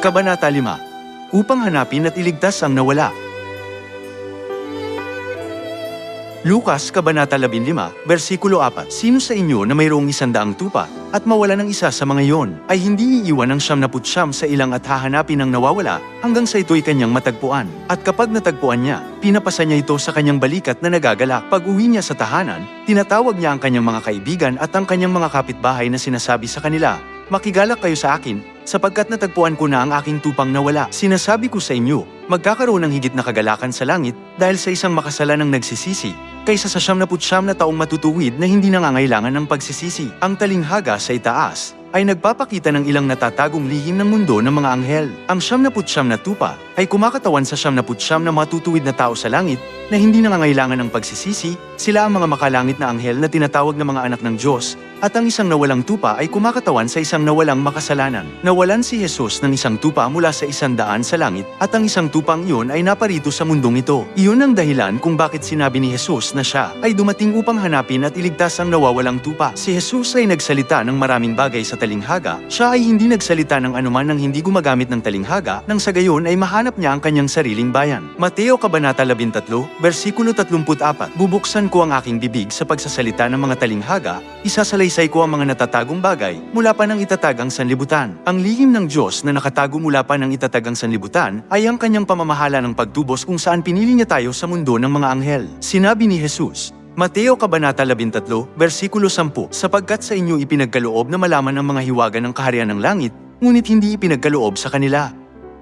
Kabanata 5 Upang hanapin at iligtas ang nawala. Lukas Kabanata 15, versikulo 4 Sino sa inyo na mayroong isandaang tupa at mawala ng isa sa mga iyon ay hindi iiwan ng siyam na putsyam sa ilang at hahanapin ang nawawala hanggang sa ito'y kanyang matagpuan. At kapag natagpuan niya, pinapasa niya ito sa kanyang balikat na nagagalak. Pag uwi niya sa tahanan, tinatawag niya ang kanyang mga kaibigan at ang kanyang mga kapitbahay na sinasabi sa kanila, Makigalak kayo sa akin, sapagkat natagpuan ko na ang aking tupang nawala. Sinasabi ko sa inyo, magkakaroon ng higit na kagalakan sa langit dahil sa isang makasalanang nagsisisi, kaysa sa siyam na putsyam na taong matutuwid na hindi nangangailangan ng pagsisisi. Ang talinghaga sa itaas ay nagpapakita ng ilang natatagong lihim ng mundo ng mga anghel. Ang siyam na putsyam na tupa ay kumakatawan sa siyam na putsyam na matutuwid na tao sa langit na hindi nangangailangan ng pagsisisi, sila ang mga makalangit na anghel na tinatawag na mga anak ng Diyos, at ang isang nawalang tupa ay kumakatawan sa isang nawalang makasalanan. Nawalan si Jesus ng isang tupa mula sa isang daan sa langit at ang isang tupang iyon ay naparito sa mundong ito. Iyon ang dahilan kung bakit sinabi ni Jesus na siya ay dumating upang hanapin at iligtas ang nawawalang tupa. Si Jesus ay nagsalita ng maraming bagay sa talinghaga. Siya ay hindi nagsalita ng anuman nang hindi gumagamit ng talinghaga nang sa gayon ay mahanap niya ang kanyang sariling bayan. Mateo Kabanata 13, versikulo 34 Bubuksan ko ang aking bibig sa pagsasalita ng mga talinghaga, isasalaysay ko ang mga natatagong bagay mula pa ng itatagang sanlibutan. Ang lihim ng Diyos na nakatago mula pa ng itatagang sanlibutan ay ang kanyang pamamahala ng pagtubos kung saan pinili niya tayo sa mundo ng mga anghel. Sinabi ni Jesus, Mateo Kabanata 13, versikulo 10 Sapagkat sa inyo ipinagkaloob na malaman ang mga hiwaga ng kaharian ng langit, ngunit hindi ipinagkaloob sa kanila.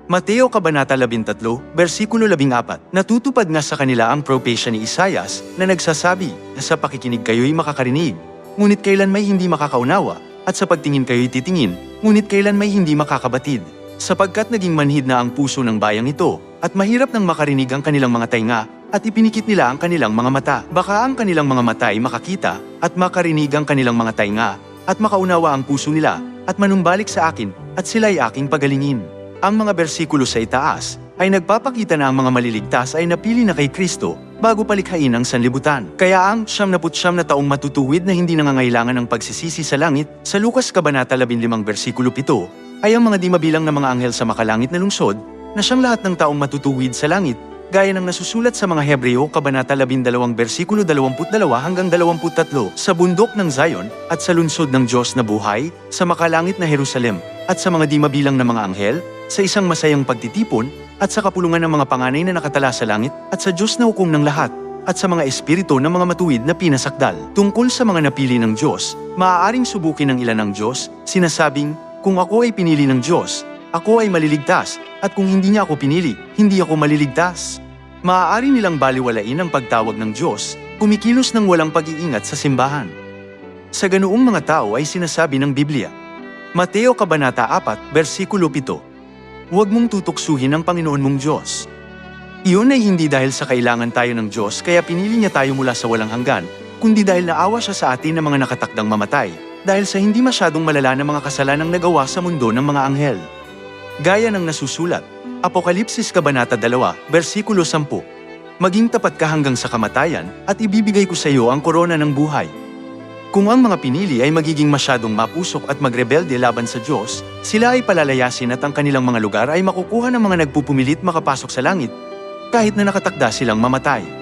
Mateo Kabanata 13, versikulo 14 Natutupad nga sa kanila ang propesya ni Isayas na nagsasabi na sa pakikinig kayo'y makakarinig, ngunit kailan may hindi makakaunawa, at sa pagtingin kayo'y titingin, ngunit kailan may hindi makakabatid. Sapagkat naging manhid na ang puso ng bayang ito, at mahirap nang makarinig ang kanilang mga tainga, at ipinikit nila ang kanilang mga mata. Baka ang kanilang mga mata ay makakita, at makarinig ang kanilang mga tainga, at makaunawa ang puso nila, at manumbalik sa akin, at sila'y aking pagalingin. Ang mga bersikulo sa itaas ay nagpapakita na ang mga maliligtas ay napili na kay Kristo bago palikhain ang sanlibutan. Kaya ang siyam na taong matutuwid na hindi nangangailangan ng pagsisisi sa langit sa Lukas Kabanata 15 versikulo 7 ay ang mga di mabilang na mga anghel sa makalangit na lungsod na siyang lahat ng taong matutuwid sa langit gaya ng nasusulat sa mga Hebreo Kabanata 12 versikulo 22 hanggang 23 sa bundok ng Zion at sa lungsod ng Diyos na buhay, sa makalangit na Jerusalem at sa mga di mabilang na mga anghel, sa isang masayang pagtitipon at sa kapulungan ng mga panganay na nakatala sa langit at sa Diyos na hukom ng lahat at sa mga espiritu ng mga matuwid na pinasakdal. Tungkol sa mga napili ng Diyos, maaaring subukin ng ilan ng Diyos, sinasabing, kung ako ay pinili ng Diyos, ako ay maliligtas, at kung hindi niya ako pinili, hindi ako maliligtas. Maaari nilang baliwalain ang pagtawag ng Diyos, kumikilos ng walang pag-iingat sa simbahan. Sa ganoong mga tao ay sinasabi ng Biblia. Mateo Kabanata 4, versikulo 7 Huwag mong tutuksuhin ang Panginoon mong Diyos. Iyon ay hindi dahil sa kailangan tayo ng Diyos kaya pinili niya tayo mula sa walang hanggan, kundi dahil naawa siya sa atin ng mga nakatakdang mamatay, dahil sa hindi masyadong malala na mga kasalanang nagawa sa mundo ng mga anghel. Gaya ng nasusulat, Apokalipsis Kabanata 2, versikulo 10, Maging tapat ka hanggang sa kamatayan at ibibigay ko sa iyo ang korona ng buhay. Kung ang mga pinili ay magiging masyadong mapusok at magrebelde laban sa Diyos, sila ay palalayasin at ang kanilang mga lugar ay makukuha ng mga nagpupumilit makapasok sa langit, kahit na nakatakda silang mamatay.